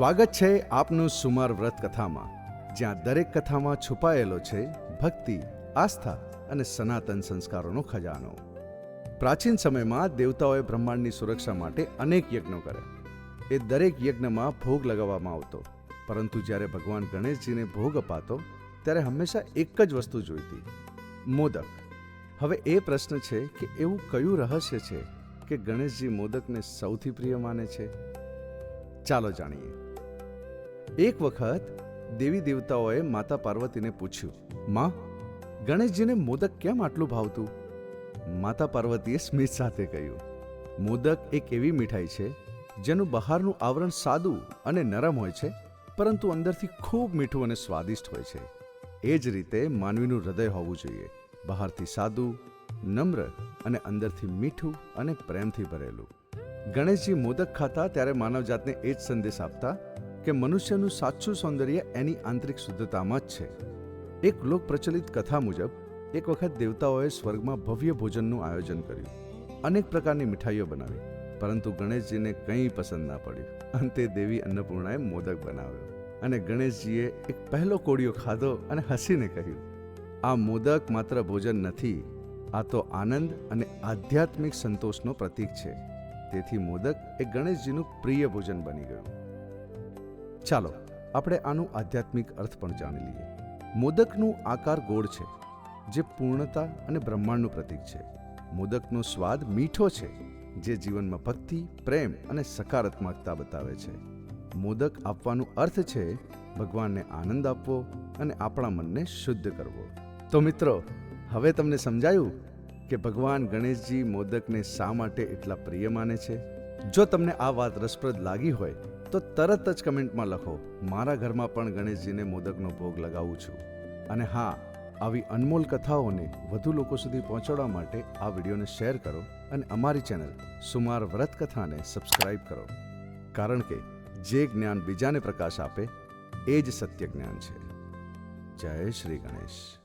સ્વાગત છે આપનું સુમાર વ્રત કથામાં, જ્યાં દરેક કથામાં છુપાયેલો છે ભક્તિ, આસ્થા અને સનાતન સંસ્કારોનો ખજાનો. પ્રાચીન સમયમાં દેવતાઓએ બ્રહ્માંડની સુરક્ષા માટે અનેક યજ્ઞો કર્યા. એ દરેક યજ્ઞમાં ભોગ લગાવવામાં આવતો. પરંતુ જ્યારે ભગવાન ગણેશજીને ભોગ અપાતો, ત્યારે હંમેશા એક જ વસ્તુ જોઈતી. મોદક. હવે એ પ્રશ્ન છે કે એવું કયું રહસ્ય છે કે ગણેશજી મોદકને સૌથી પ્રિય માને છે? ચાલો જાણીએ. એક વખત દેવી દેવતાઓએ માતા પાર્વતીને પૂછ્યું, માં, ગણેશજીને મોદક કેમ આટલું ભાવતું? માતા પાર્વતીએ સ્મિત સાથે કહ્યું, મોદક એક એવી મીઠાઈ છે જેનું બહારનું આવરણ સાદું અને નરમ હોય છે, પરંતુ અંદરથી ખૂબ મીઠું અને સ્વાદિષ્ટ હોય છે. એ જ રીતે માનવીનું હૃદય હોવું જોઈએ, બહારથી સાદું, નમ્ર અને અંદરથી મીઠું અને પ્રેમથી ભરેલું. ગણેશજી મોદક ખાતા ત્યારે માનવજાતને એ જ સંદેશ આપતા કે મનુષ્યનું સાચું સૌંદર્ય એની આંતરિક શુદ્ધતામાં જ છે. એક લોક પ્રચલિત કથા મુજબ, એક વખત દેવતાઓએ સ્વર્ગમાં ભવ્ય ભોજનનું આયોજન કર્યું. અનેક પ્રકારની મીઠાઈઓ બનાવી, પરંતુ ગણેશજીને કંઈ પસંદ ના પડ્યું અંતે દેવી અન્નપૂર્ણાએ મોદક બનાવ્યો અને ગણેશજીએ એક પહેલો કોડિયો ખાધો અને હસીને કહ્યું, આ મોદક માત્ર ભોજન નથી, આ તો આનંદ અને આધ્યાત્મિક સંતોષનો પ્રતીક છે. તેથી મોદક એ ગણેશજીનું પ્રિય ભોજન બની ગયું. ચાલો, આપણે આનું આધ્યાત્મિક અર્થ પણ જાણી લઈએ. મોદકનું આકાર ગોળ છે, જે પૂર્ણતા અને બ્રહ્માંડનું પ્રતીક છે. મોદકનો સ્વાદ મીઠો છે, જે જીવનમાં ભક્તિ, પ્રેમ અને સકારાત્મકતા બતાવે છે. મોદક આપવાનો અર્થ છે, ભગવાનને આનંદ આપવો અને આપણા મનને શુદ્ધ કરવો. તો મિત્રો, હવે તમને સમજાયું કે ભગવાન ગણેશજી મોદકને શા માટે એટલા પ્રિય માને છે? જો તમને આ વાત રસપ્રદ લાગી હોય તો તરત જ કમેન્ટમાં લખો, મારા ઘરમાં પણ ગણેશજીને મોદકનો ભોગ લગાવું છું. અને હા, આવી અનમોલ કથાઓને વધુ લોકો સુધી પહોંચાડવા માટે આ વિડીયોને શેર કરો અને અમારી ચેનલ સુમાર વ્રત કથાને સબસ્ક્રાઇબ કરો. કારણ કે જે જ્ઞાન બીજાને પ્રકાશ આપે, એ જ સત્ય જ્ઞાન છે. જય શ્રી ગણેશ.